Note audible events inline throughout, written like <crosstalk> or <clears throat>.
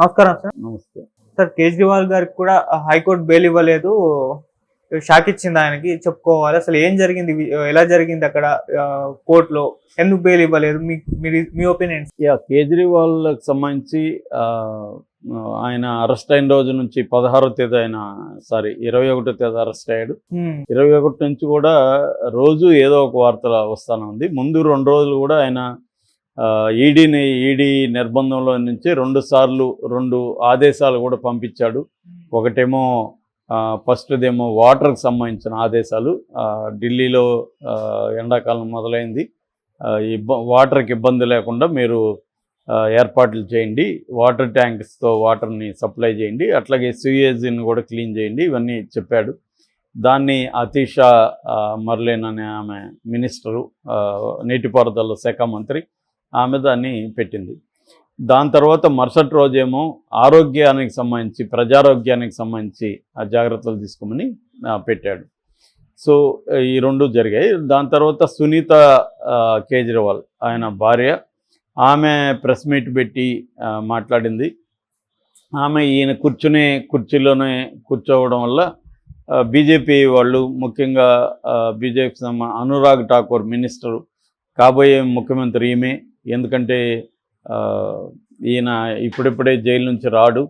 నమస్కారం సార్. నమస్తే. సార్ కేజ్రీవాల్ గారికి కూడా హైకోర్టు బెయిల్ ఇవ్వలేదు. షాక్ ఇచ్చింది ఆయనకి చెప్పుకోవాలి. అసలు ఏం జరిగింది? ఎలా జరిగింది అక్కడ కోర్టులో? ఎందుకు బెయిల్ ఇవ్వలేదు? మీ మీ- ఒపీనియన్? యా కేజ్రీవాల్కి సంబంధించి ఆయన అరెస్ట్ అయిన రోజు నుంచి పదహారో తేదీ ఆయన సారీ ఇరవై ఒకటో తేదీ అరెస్ట్ అయ్యాడు. ఇరవై ఒకటి నుంచి కూడా రోజు ఏదో ఒక వార్త వస్తానే ఉంది. ముందు రెండు రోజులు కూడా ఆయన ఈడీని ఈడీ నిర్బంధంలో నుంచి రెండు సార్లు రెండు ఆదేశాలు కూడా పంపించాడు. ఒకటేమో ఫస్ట్దేమో వాటర్కి సంబంధించిన ఆదేశాలు. ఢిల్లీలో ఎండాకాలం మొదలైంది. ఇబ్బ వాటర్కి ఇబ్బంది లేకుండా మీరు ఏర్పాట్లు చేయండి. వాటర్ ట్యాంక్స్తో వాటర్ని సప్లై చేయండి. అట్లాగే సివేజ్ని కూడా క్లీన్ చేయండి. ఇవన్నీ చెప్పాడు. దాన్ని అతీష మర్లేన్ అనే ఆమె మినిస్టరు నీటిపారుదల శాఖ మంత్రి ఆమె దాన్ని పెట్టింది. దాని తర్వాత మరుసటి రోజేమో ఆరోగ్యానికి సంబంధించి ప్రజారోగ్యానికి సంబంధించి ఆ జాగ్రత్తలు తీసుకోమని పెట్టాడు. సో ఈ రెండు జరిగాయి. దాని తర్వాత సునీత కేజ్రీవాల్ ఆయన భార్య ఆమె ప్రెస్ మీట్ పెట్టి మాట్లాడింది. ఆమె ఈయన కూర్చునే కుర్చీలోనే కూర్చోవడం వల్ల బీజేపీ వాళ్ళు ముఖ్యంగా బీజేపీ అనురాగ్ ఠాకూర్ మినిస్టరు కాబోయే ముఖ్యమంత్రి ఈమె ఎందుకంటే ఈయన ఇప్పుడిప్పుడే జైలు నుంచి రాడు.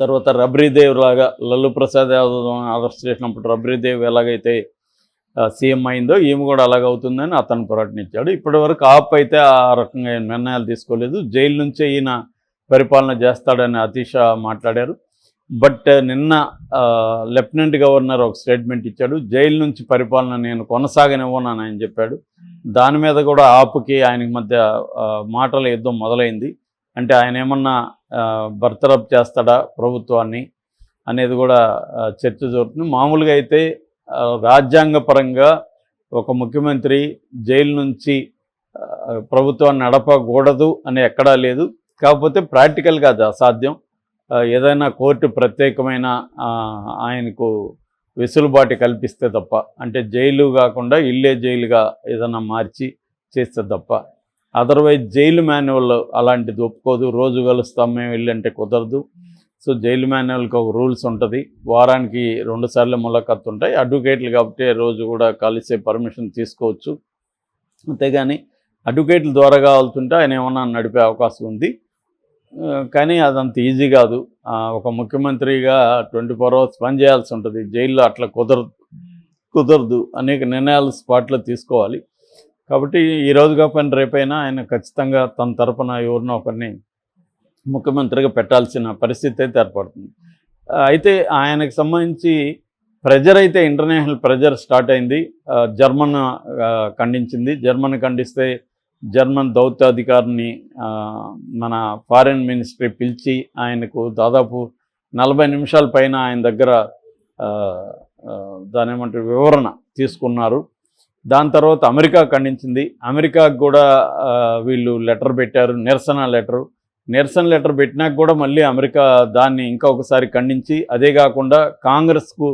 తర్వాత రబ్రీదేవ్ లాగా లల్లు ప్రసాద్ యాదవ్ అరెస్ట్ చేసినప్పుడు రబ్రీదేవ్ ఎలాగైతే సీఎం అయిందో ఈమె కూడా అలాగ అవుతుందని అతను ప్రకటించాడు. ఇప్పటివరకు ఆప్ అయితే ఆ రకంగా నిర్ణయాలు తీసుకోలేదు. జైలు నుంచే ఈయన పరిపాలన చేస్తాడని అతీష మాట్లాడారు. బట్ నిన్న లెఫ్టినెంట్ గవర్నర్ ఒక స్టేట్మెంట్ ఇచ్చాడు జైలు నుంచి పరిపాలన నేను కొనసాగనివ్వనని ఆయన చెప్పాడు. దాని మీద కూడా ఆపుకి ఆయనకి మధ్య మాటల యుద్ధం మొదలైంది. అంటే ఆయన ఏమన్నా బర్తరఫ్ చేస్తాడా ప్రభుత్వాన్ని అనేది కూడా చర్చ జరుగుతుంది. మామూలుగా అయితే రాజ్యాంగపరంగా ఒక ముఖ్యమంత్రి జైలు నుంచి ప్రభుత్వాన్ని నడపకూడదు అని ఎక్కడా లేదు. కాకపోతే ప్రాక్టికల్గా అది అసాధ్యం. ఏదైనా కోర్టు ప్రత్యేకమైన ఆయనకు వెసులుబాటు కల్పిస్తే తప్ప అంటే జైలు కాకుండా ఇల్లే జైలుగా ఏదైనా మార్చి చేస్తే తప్ప. అదర్వైజ్ జైలు మాన్యువల్ అలాంటిది ఒప్పుకోదు. రోజు కలుస్తాం మేము వెళ్ళంటే కుదరదు. సో జైలు మాన్యువల్కి ఒక రూల్స్ ఉంటుంది. వారానికి రెండు సార్లు ఉంటాయి. అడ్వకేట్లు కాబట్టి రోజు కూడా కలిసే పర్మిషన్ తీసుకోవచ్చు. అంతేగాని అడ్వకేట్ల ద్వారా కావాల్సింటే ఆయన ఏమన్నా నడిపే అవకాశం ఉంది. కానీ అదంత ఈజీ కాదు. ఒక ముఖ్యమంత్రిగా ట్వంటీ ఫోర్ అవర్స్ పని చేయాల్సి ఉంటుంది. జైల్లో అట్లా కుదరదు. కుదరదు. అనేక నిర్ణయాలు స్పాట్లో తీసుకోవాలి. కాబట్టి ఈ రోజు రేపైనా ఆయన ఖచ్చితంగా తన తరపున ఎవరినో ఒకరిని ముఖ్యమంత్రిగా పెట్టాల్సిన పరిస్థితి అయితే ఏర్పడుతుంది. అయితే ఆయనకు సంబంధించి ప్రెజర్ అయితే ఇంటర్నేషనల్ ప్రెజర్ స్టార్ట్ అయింది. జర్మన్ ఖండించింది. జర్మన్ ఖండిస్తే జర్మన్ దౌత్యాధికారిని మన ఫారిన్ మినిస్ట్రీ పిలిచి ఆయనకు దాదాపు నలభై నిమిషాల పైన ఆయన దగ్గర దాని ఏమంటారు వివరణ తీసుకున్నారు. దాని తర్వాత అమెరికా ఖండించింది. అమెరికాకు కూడా వీళ్ళు లెటర్ పెట్టారు నిరసన లెటరు. నిరసన లెటర్ పెట్టినాక కూడా మళ్ళీ అమెరికా దాన్ని ఇంకా ఒకసారి ఖండించి అదే కాకుండా కాంగ్రెస్కు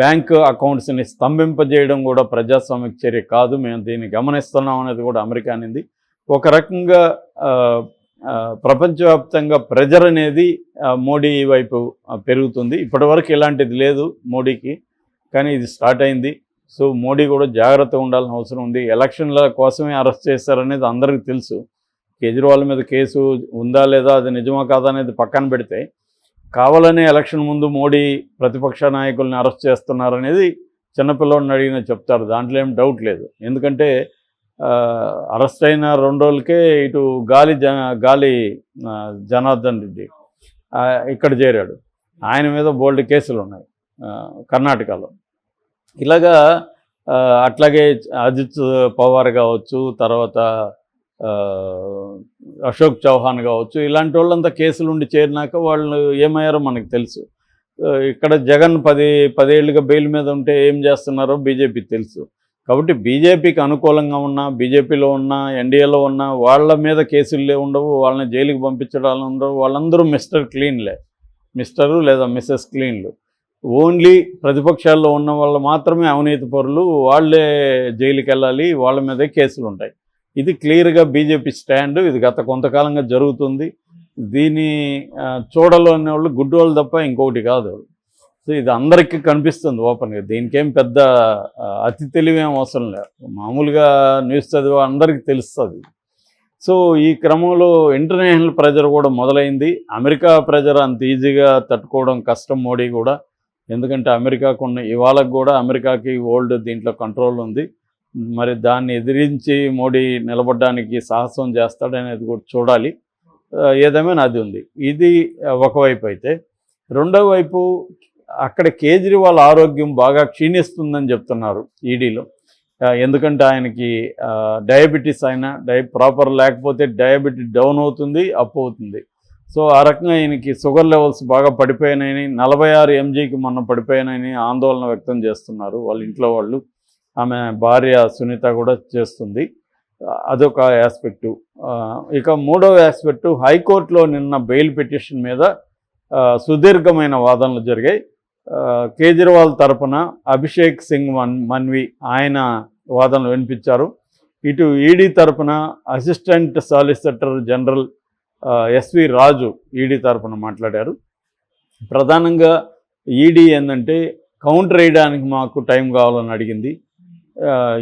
బ్యాంక్ అకౌంట్స్ని స్తంభింపజేయడం కూడా ప్రజాస్వామిక చర్య కాదు. మేము దీన్ని గమనిస్తున్నాం అనేది కూడా అమెరికా అనేది. ఒక రకంగా ప్రపంచవ్యాప్తంగా ప్రెజర్ అనేది మోడీ వైపు పెరుగుతుంది. ఇప్పటివరకు ఇలాంటిది లేదు మోడీకి కానీ ఇది స్టార్ట్ అయింది. సో మోడీ కూడా జాగ్రత్తగా ఉండాల్సిన అవసరం ఉంది. ఎలక్షన్ల కోసమే అరెస్ట్ చేశారనేది అందరికీ తెలుసు. కేజ్రీవాల్ మీద కేసు ఉందా లేదా అది నిజమా కాదా అనేది పక్కన పెడితే కావాలనే ఎలక్షన్ ముందు మోడీ ప్రతిపక్ష నాయకుల్ని అరెస్ట్ చేస్తున్నారనేది చిన్నపిల్లని అడిగిన చెప్తారు. దాంట్లో ఏం డౌట్ లేదు. ఎందుకంటే అరెస్ట్ అయిన రెండు రోజులకే ఇటు గాలి జ గాలి జనార్దన్ రెడ్డి ఇక్కడ చేరాడు. ఆయన మీద బోల్డ్ కేసులు ఉన్నాయి కర్ణాటకలో. ఇలాగా అట్లాగే అజిత్ పవార్ కావచ్చు తర్వాత అశోక్ చౌహాన్ కావచ్చు ఇలాంటి వాళ్ళంతా కేసులు ఉండి చేరినాక వాళ్ళు ఏమయ్యారో మనకు తెలుసు. ఇక్కడ జగన్ పది పదేళ్ళుగా బెయిల్ మీద ఉంటే ఏం చేస్తున్నారో బీజేపీకి తెలుసు. కాబట్టి బీజేపీకి అనుకూలంగా ఉన్న బీజేపీలో ఉన్న ఎన్డీఏలో ఉన్న వాళ్ళ మీద కేసులు ఉండవు వాళ్ళని జైలుకి పంపించడాలు ఉండవు వాళ్ళందరూ మిస్టర్ క్లీన్లే. మిస్టరు లేదా మిస్సెస్ క్లీన్లు. ఓన్లీ ప్రతిపక్షాల్లో ఉన్న వాళ్ళు మాత్రమే అవినీతి పరులు వాళ్ళే జైలుకి వెళ్ళాలి వాళ్ళ మీదే కేసులు ఉంటాయి ఇది క్లియర్గా బీజేపీ స్టాండ్ ఇది గత కొంతకాలంగా జరుగుతుంది. దీని ఆ, చూడలేని వాళ్ళు గుడ్డి వాళ్ళు తప్ప ఇంకొకటి కాదు. సో ఇది అందరికీ కనిపిస్తుంది ఓపెన్గా. దీనికేం పెద్ద అతి తెలివేం అవసరం లేదు. మామూలుగా న్యూస్ చదివే అందరికీ తెలుస్తుంది. సో ఈ క్రమంలో ఇంటర్నేషనల్ ప్రెజర్ కూడా మొదలైంది. అమెరికా ప్రెజర్ అంత ఈజీగా తట్టుకోవడం కష్టం మోడీ కూడా. ఎందుకంటే అమెరికాకు ఉన్న ఇవాళకు కూడా అమెరికాకి ఓల్డ్ దీంట్లో కంట్రోల్ ఉంది. మరి దాన్ని ఎదిరించి మోడీ నిలబడడానికి సాహసం చేస్తాడనేది కూడా చూడాలి. ఏదేమైనా అది ఉంది. ఇది ఒకవైపు అయితే. రెండో వైపు అక్కడ కేజ్రీవాల్ ఆరోగ్యం బాగా క్షీణిస్తుందని చెప్తున్నారు ఈడీలో. ఎందుకంటే ఆయనకి డయాబెటీస్ అయినా డై ప్రాపర్ లేకపోతే డయాబెటీస్ డౌన్ అవుతుంది అప్ అవుతుంది. సో ఆ రకంగా ఆయనకి షుగర్ లెవెల్స్ బాగా పడిపోయినాయని నలభై ఆరు ఎంజీకి మొన్న పడిపోయినాయని ఆందోళన వ్యక్తం చేస్తున్నారు వాళ్ళ ఇంట్లో వాళ్ళు. ఆమె భార్య సునీత కూడా చేస్తుంది. అదొక ఆస్పెక్టు ఇక మూడవ ఆస్పెక్టు హైకోర్టులో నిన్న బెయిల్ పిటిషన్ మీద సుదీర్ఘమైన వాదనలు జరిగాయి. కేజ్రీవాల్ తరపున అభిషేక్ సింగ్ మన్ మన్వి ఆయన వాదనలు వినిపించారు. ఇటు ఈడీ తరపున assistant solicitor general SV Raju ED తరపున మాట్లాడారు. ప్రధానంగా ఈడీ ఏంటంటే కౌంటర్ వేయడానికి మాకు టైం కావాలని అడిగింది.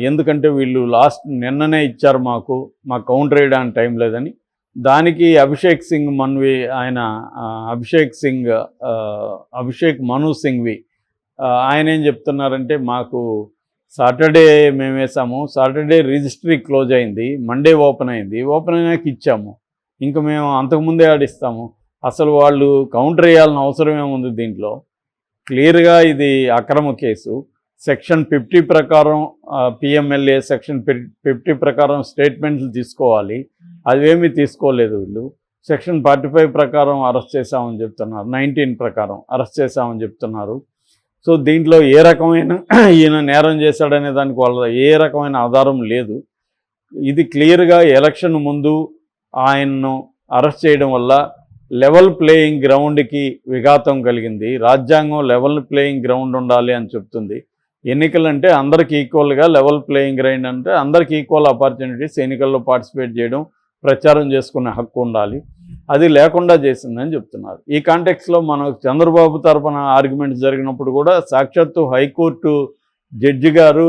ఎందుకంటే వీళ్ళు లాస్ట్ నిన్ననే ఇచ్చారు మాకు మాకు కౌంటర్ వేయడానికి టైం లేదని. దానికి అభిషేక్ సింగ్ మన్వి ఆయన అభిషేక్ సింగ్ అభిషేక్ మను సింగ్వి ఆయన ఏం చెప్తున్నారంటే మాకు సాటర్డే మేము వేసాము సాటర్డే రిజిస్ట్రీ క్లోజ్ అయింది మండే ఓపెన్ అయింది ఓపెన్ అయినాక ఇచ్చాము. ఇంకా మేము అంతకుముందే ఆడిస్తాము. అసలు వాళ్ళు కౌంటర్ వేయాల్సిన అవసరం ఏముంది దీంట్లో? క్లియర్గా ఇది అక్రమ కేసు. సెక్షన్ ఫిఫ్టీ ప్రకారం పిఎంఎల్ఏ సెక్షన్ ఫిఫ్టీ ప్రకారం స్టేట్మెంట్లు తీసుకోవాలి. అవేమీ తీసుకోలేదు వీళ్ళు. సెక్షన్ ఫార్టీ ఫైవ్ ప్రకారం అరెస్ట్ చేశామని చెప్తున్నారు. నైన్టీన్ ప్రకారం అరెస్ట్ చేశామని చెప్తున్నారు. సో దీంట్లో ఏ రకమైన <clears throat> ఈయన నేరం చేశాడనే దానికి వాళ్ళ ఏ రకమైన ఆధారం లేదు. ఇది క్లియర్గా ఎలక్షన్ ముందు ఆయన్ను అరెస్ట్ చేయడం వల్ల లెవెల్ ప్లేయింగ్ గ్రౌండ్కి విఘాతం కలిగింది. రాజ్యాంగం లెవెల్ ప్లేయింగ్ గ్రౌండ్ ఉండాలి అని చెప్తుంది. ఎన్నికలు అంటే అందరికి ఈక్వల్గా లెవెల్ ప్లేయింగ్ గ్రైండ్ అంటే అందరికి ఈక్వల్ ఆపర్చునిటీస్ ఎన్నికల్లో పార్టిసిపేట్ చేయడం ప్రచారం చేసుకునే హక్కు ఉండాలి. అది లేకుండా చేసిందని చెప్తున్నారు. ఈ కాంటెక్స్లో మనకు చంద్రబాబు తరపున ఆర్గ్యుమెంట్స్ జరిగినప్పుడు కూడా సాక్షాత్తు హైకోర్టు జడ్జి గారు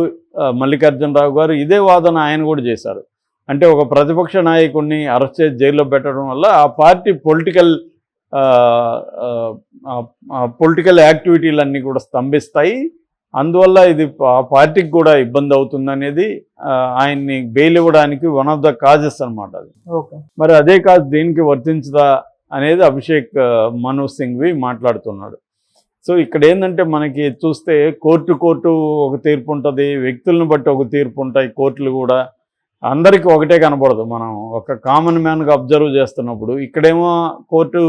మల్లికార్జునరావు గారు ఇదే వాదన ఆయన కూడా చేశారు. అంటే ఒక ప్రతిపక్ష నాయకుడిని అరెస్ట్ చేసి జైల్లో పెట్టడం వల్ల ఆ పార్టీ పొలిటికల్ పొలిటికల్ యాక్టివిటీలన్నీ కూడా స్తంభిస్తాయి. అందువల్ల ఇది ఆ పార్టీకి కూడా ఇబ్బంది అవుతుంది అనేది ఆయన్ని బెయిల్ ఇవ్వడానికి వన్ ఆఫ్ ద కాజెస్ అన్నమాట అది. మరి అదే కాదు దీనికి వర్తించదా అనేది అభిషేక్ ఆ, మను సింఘ్వి మాట్లాడుతున్నాడు. సో ఇక్కడ ఏంటంటే మనకి చూస్తే కోర్టు కోర్టు ఒక తీర్పు ఉంటుంది వ్యక్తులను బట్టి ఒక తీర్పు ఉంటాయి కోర్టులు కూడా. అందరికీ ఒకటే కనపడదు మనం ఒక కామన్ మ్యాన్గా అబ్జర్వ్ చేస్తున్నప్పుడు. ఇక్కడేమో కోర్టు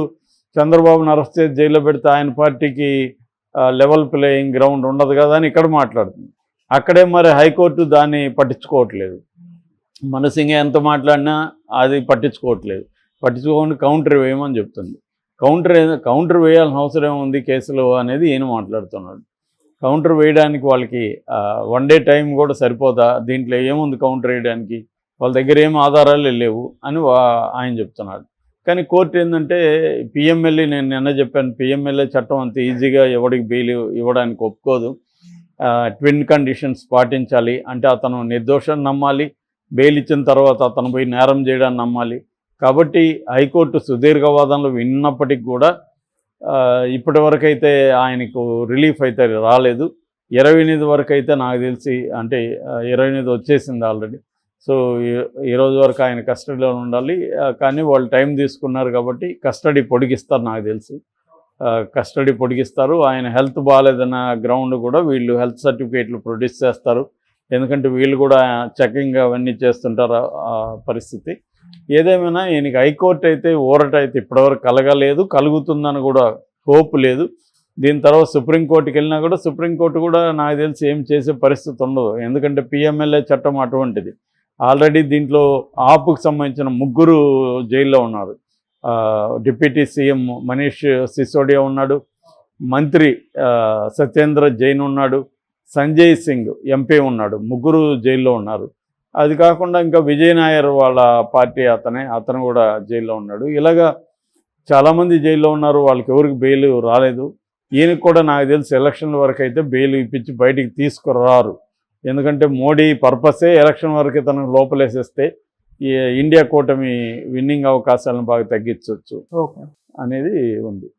చంద్రబాబును అరెస్ట్ చేసి జైల్లో పెడితే ఆయన పార్టీకి లెవెల్ ప్లేయింగ్ గ్రౌండ్ ఉండదు కదా అని ఇక్కడ మాట్లాడుతుంది. అక్కడే మరి హైకోర్టు దాన్ని పట్టించుకోవట్లేదు. మనసింగ ఎంత మాట్లాడినా అది పట్టించుకోవట్లేదు. పట్టించుకోకుండా కౌంటర్ వేయమని చెప్తుంది. కౌంటర్ కౌంటర్ వేయాల్సిన అవసరం ఉంది కేసులో అనేది ఈయన మాట్లాడుతున్నాడు. కౌంటర్ వేయడానికి వాళ్ళకి వన్ డే టైం కూడా సరిపోదా? దీంట్లో ఏముంది కౌంటర్ వేయడానికి? వాళ్ళ దగ్గర ఏం ఆధారాలు లేవు అని ఆయన చెప్తున్నాడు. కానీ కోర్టు ఏంటంటే పిఎంఎల్ఏ నేను నిన్న చెప్పాను పిఎంఎల్ఏ చట్టం అంత ఈజీగా ఎవడికి బెయిల్ ఇవ్వడానికి ఒప్పుకోదు. ట్విన్ కండిషన్స్ పాటించాలి. అంటే అతను నిర్దోషాన్ని నమ్మాలి బెయిల్ ఇచ్చిన తర్వాత అతను పోయి నేరం చేయడాన్ని నమ్మాలి. కాబట్టి హైకోర్టు సుదీర్ఘ వాదనలు విన్నప్పటికి కూడా ఇప్పటివరకైతే ఇప్పటి ఆయనకు రిలీఫ్ అయితే రాలేదు. ఇరవై ఎనిమిది వరకు అయితే నాకు తెలిసి అంటే ఇరవై ఎనిమిది వచ్చేసింది ఆల్రెడీ. సో ఈ- వరకు ఆయన కస్టడీలో ఉండాలి. కానీ వాళ్ళు టైం తీసుకున్నారు కాబట్టి కస్టడీ పొడిగిస్తారు నాకు తెలిసి. కస్టడీ పొడిగిస్తారు. ఆయన హెల్త్ బాగాలేదన్న గ్రౌండ్ కూడా వీళ్ళు హెల్త్ సర్టిఫికేట్లు ప్రొడ్యూస్ చేస్తారు. ఎందుకంటే వీళ్ళు కూడా చెకింగ్ అవన్నీ చేస్తుంటారు పరిస్థితి. ఏదేమైనా ఈయనకి హైకోర్టు అయితే ఊరట అయితే ఇప్పటివరకు కలగలేదు. కలుగుతుందని కూడా హోప్ లేదు. దీని తర్వాత సుప్రీంకోర్టుకి వెళ్ళినా కూడా సుప్రీంకోర్టు కూడా నాకు తెలిసి ఏం చేసే పరిస్థితి ఉండదు. ఎందుకంటే పిఎంఎల్ఏ చట్టం అటువంటిది. ఆల్రెడీ దీంట్లో ఆపుకు సంబంధించిన ముగ్గురు జైల్లో ఉన్నారు. డిప్యూటీ సీఎం మనీష్ సిసోడియా ఉన్నాడు. మంత్రి సత్యేంద్ర జైన్ ఉన్నాడు. సంజయ్ సింగ్ ఎంపీ ఉన్నాడు. ముగ్గురు జైల్లో ఉన్నారు. అది కాకుండా ఇంకా విజయ్ నాయర్ వాళ్ళ పార్టీ అతనే అతను కూడా జైల్లో ఉన్నాడు. ఇలాగా చాలామంది జైల్లో ఉన్నారు. వాళ్ళకి ఎవరికి బెయిల్ రాలేదు. ఈయనకు కూడా నాకు తెలిసి ఎలక్షన్ల వరకు అయితే బెయిల్ ఇప్పించి బయటికి తీసుకురారు. ఎందుకంటే మోడీ పర్పసే ఎలక్షన్ వరకే తనకు లోపలేసేస్తే ఇండియా కూటమి విన్నింగ్ అవకాశాలను బాగా తగ్గించవచ్చు అనేది ఉంది.